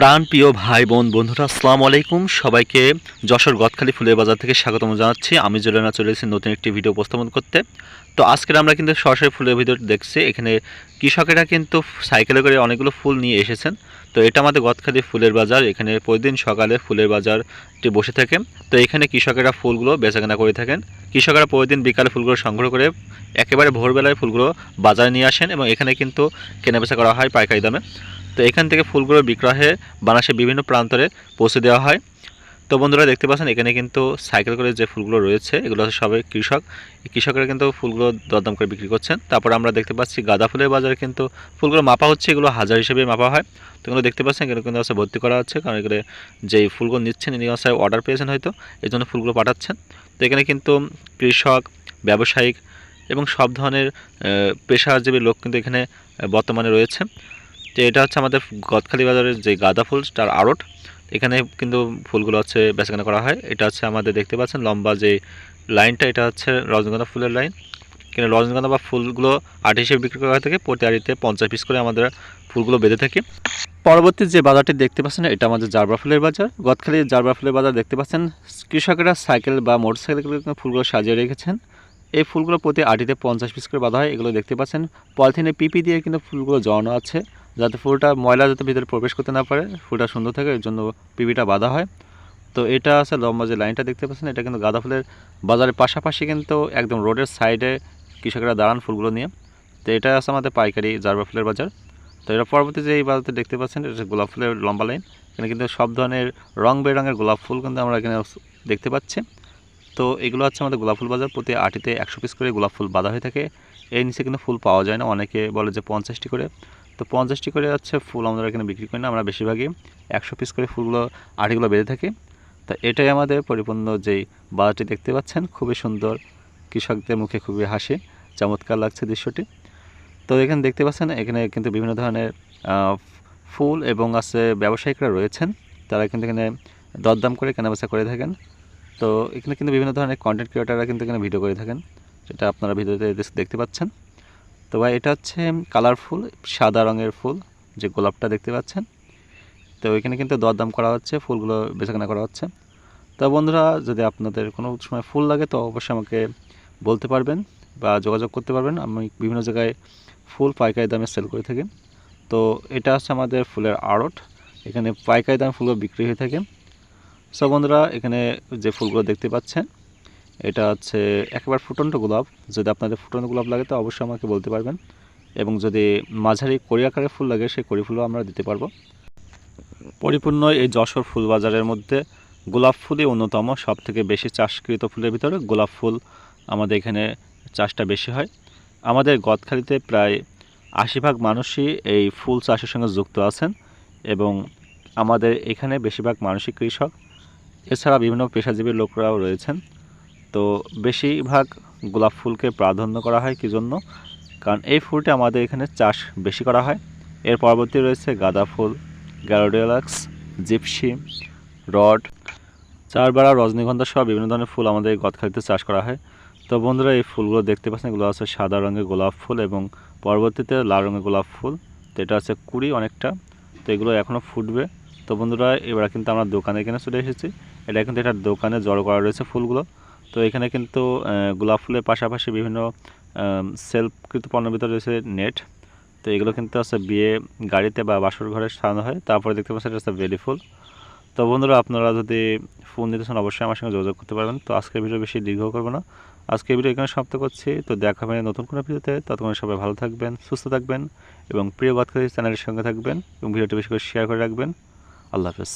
প্রাণ প্রিয় ভাই বোন, বন্ধুরা, আসসালামু আলাইকুম। সবাইকে যশোর গদখালি ফুলের বাজার থেকে স্বাগতম জানাচ্ছি। আমি জেলেনা চলে এসেছি নতুন একটি ভিডিও উপস্থাপন করতে। তো আজকের আমরা কিন্তু সরাসরি ফুলের ভিডিও দেখছি, এখানে কৃষকেরা কিন্তু সাইকেলে করে অনেকগুলো ফুল নিয়ে এসেছেন। তো এটা আমাদের গদখালি ফুলের বাজার, এখানে প্রতিদিন সকালে ফুলের বাজারটি বসে থাকে। তো এখানে কৃষকেরা ফুলগুলো বেচাকেনা করে থাকেন। কৃষকেরা প্রতিদিন বিকালে ফুলগুলো সংগ্রহ করে একেবারে ভোরবেলায় ফুলগুলো বাজারে নিয়ে আসেন এবং এখানে কিন্তু কেনাবেচা করা হয় পাইকারি দামে। তো এখান থেকে ফুলগুলো বিক্রয় বাংলাদেশের বিভিন্ন প্রান্তরে পৌঁছে দেওয়া হয়। তো বন্ধুরা দেখতে পাচ্ছেন, এখানে কিন্তু সাইকেল করে যে ফুলগুলো রয়েছে, এগুলো সবাই কৃষক। কৃষকরা কিন্তু ফুলগুলো দরদাম করে বিক্রি করছেন। তারপর আমরা দেখতে পাচ্ছি, গাঁদা ফুলের বাজারে কিন্তু ফুলগুলো মাপা হচ্ছে, এগুলো হাজার হিসেবে মাপা হয়। তো এগুলো দেখতে পাচ্ছেন, এগুলো কিন্তু আছে ভর্তি করা হচ্ছে, কারণ এগুলো যেই ফুলগুলো নিচ্ছেন, ইনি হচ্ছে অর্ডার পেয়েছেন হয়তো এই জন্য ফুলগুলো পাঠাচ্ছেন। তো এখানে কিন্তু কৃষক, ব্যবসায়িক এবং সব ধরনের পেশাজীবী লোক কিন্তু এখানে বর্তমানে রয়েছে। তো এটা হচ্ছে আমাদের গদখালি বাজারের যে গাঁদা ফুল, তার আড়ট। এখানে কিন্তু ফুলগুলো হচ্ছে বেচাকেনা করা হয়। এটা হচ্ছে আমাদের দেখতে পাচ্ছেন লম্বা যে লাইনটা, এটা হচ্ছে রজনীগন্ধা ফুলের লাইন। এখানে রজনীগন্ধা বা ফুলগুলো আট হিসেবে বিক্রি করা থাকে, প্রতি আড়িতে পঞ্চাশ পিস করে আমাদের ফুলগুলো বেঁধে থাকে। পরবর্তী যে বাজারটি দেখতে পাচ্ছেন, এটা আমাদের জারবা ফুলের বাজার। গদখালি জারবা ফুলের বাজার দেখতে পাচ্ছেন, কৃষকেরা সাইকেল বা মোটর সাইকেল ফুলগুলো সাজিয়ে রেখেছেন। এই ফুলগুলো প্রতি আটিতে পঞ্চাশ পিস করে বাঁধা হয়। এগুলো দেখতে পাচ্ছেন, পলিথিনে পিপি দিয়ে কিন্তু ফুলগুলো জড়ানো আছে। যাতে ফুলটা, ময়লা যাতে ভিতরে প্রবেশ করতে না পারে, ফুলটা সুন্দর থাকে, এর জন্য পিপিটা বাঁধা হয়। তো এটা আছে লম্বা যে লাইনটা দেখতে পাচ্ছেন, এটা কিন্তু গাঁদা ফুলের বাজারের পাশাপাশি কিন্তু একদম রোডের সাইডে কৃষকরা দাঁড়ান ফুলগুলো নিয়ে। তো এটা আছে আমাদের পাইকারি জারবা ফুলের বাজার। তো এটা পরবর্তী যে এই বাজারতে দেখতে পাচ্ছেন, এটা গোলাপ ফুলের লম্বা লাইন। এখানে কিন্তু সব ধরনের রং বেরঙের গোলাপ ফুল কিন্তু আমরা এখানে দেখতে পাচ্ছি। তো এগুলো হচ্ছে আমাদের গোলাপ ফুল বাজার। প্রতি আটিতে একশো পিস করে গোলাপ ফুল বাঁধা হয়ে থাকে। এর নিচে কিন্তু ফুল পাওয়া যায় না। অনেকে বলে যে পঞ্চাশটি করে। তো পঞ্চাশটি করে হচ্ছে ফুল আমরা এখানে বিক্রি করি না, আমরা বেশিরভাগই একশো পিস করে ফুলগুলো, আটিগুলো বেঁধে থাকি। তো এটাই আমাদের পরিপূর্ণ যেই বাজারটি দেখতে পাচ্ছেন, খুবই সুন্দর, কৃষকদের মুখে খুবই হাসি, চমৎকার লাগছে দৃশ্যটি। তো এখানে দেখতে পাচ্ছেন, এখানে কিন্তু বিভিন্ন ধরনের ফুল এবং আছে ব্যবসায়িকরা রয়েছেন, তারা কিন্তু এখানে দরদাম করে কেনাবেচা করে থাকেন। তো এখানে কিন্তু বিভিন্ন ধরনের কন্টেন্ট ক্রিয়েটাররা কিন্তু এখানে ভিডিও করে থাকেন, যেটা আপনারা ভিডিওতে দেখতে পাচ্ছেন। তো ভাই, এটা হচ্ছে কালারফুল, সাদা রঙের ফুল, যে গোলাপটা দেখতে পাচ্ছেন। তো এখানে কিন্তু দরদাম করা হচ্ছে, ফুলগুলো বেচাকেনা করা হচ্ছে। তো বন্ধুরা, যদি আপনাদের কোনো সময় ফুল লাগে, তো অবশ্যই আমাকে বলতে পারবেন বা যোগাযোগ করতে পারবেন। আমি বিভিন্ন জায়গায় ফুল পাইকারি দামে সেল করে থাকি। তো এটা হচ্ছে আমাদের ফুলের আড়ট। এখানে পাইকারি দামে ফুলগুলো বিক্রি হয়ে থাকে। সো বন্ধুরা, এখানে যে ফুলগুলো দেখতে পাচ্ছেন এটা হচ্ছে একেবারে ফুটন্ত গোলাপ। যদি আপনাদের ফুটন্ত গোলাপ লাগে তো অবশ্যই আমাকে বলতে পারবেন। এবং যদি মাঝারি কড়ি আকারের ফুল লাগে, সেই কড়ি ফুলও আমরা দিতে পারব। পরিপূর্ণ এই যশোর ফুল বাজারের মধ্যে গোলাপ ফুলই অন্যতম। সব থেকে বেশি চাষকৃত ফুলের ভিতরে গোলাপ ফুল আমাদের এখানে চাষটা বেশি হয়। আমাদের গদখালিতে প্রায় আশি ভাগ মানুষই এই ফুল চাষের সঙ্গে যুক্ত আছেন এবং আমাদের এখানে বেশিরভাগ মানুষই কৃষক। এছাড়া বিভিন্ন পেশাজীবী লোকরাও রয়েছেন। তো বেশিরভাগ গোলাপ ফুলকে প্রাধান্য করা হয় কী জন্য কারণ এই ফুলটি আমাদের এখানে চাষ বেশি করা হয়। এর পরবর্তী রয়েছে গাঁদা ফুল গ্যারোডিয়ালাক্স জিপসি, রড, চারবাড়া, রজনীগন্ধা সহ বিভিন্ন ধরনের ফুল আমাদের গদখালিতে চাষ করা হয়। তো বন্ধুরা, এই ফুলগুলো দেখতে পাচ্ছেন, এগুলো আছে সাদা রঙের গোলাপ ফুল এবং পরবর্তীতে লাল রঙের গোলাপ ফুল। তো এটা আছে কুড়ি অনেকটা, তো এগুলো এখনও ফুটবে। তো বন্ধুরা, এবার কিন্তু আমরা দোকানে এখানে চলে এসেছি। এটা কিন্তু এটা দোকানে জড়ো করা রয়েছে ফুলগুলো। তো এখানে কিন্তু গোলাপ ফুলের পাশাপাশি বিভিন্ন সেলফকৃত পণ্যের ভিতরে রয়েছে নেট। তো এগুলো কিন্তু আছে বিয়ে গাড়িতে বা বাসর ঘরে সাজানো হয়। তারপরে দেখতে পাচ্ছেন এটা হচ্ছে বেলি ফুল। তো বন্ধুরা, আপনারা যদি ফোন দিতে চান, অবশ্যই আমার সঙ্গে যোগাযোগ করতে পারবেন। তো আজকের ভিডিও বেশি দীর্ঘ করব না। আজকের ভিডিও এখানে সমাপ্ত করছি। তো দেখা হবে নতুন কোনো ভিডিওতে। ততক্ষণ সবাই ভালো থাকবেন, সুস্থ থাকবেন এবং প্রিয় গদখালি চ্যানেলের সঙ্গে থাকবেন এবং ভিডিওটি বেশি করে শেয়ার করে রাখবেন। আল্লাহ হাফেজ।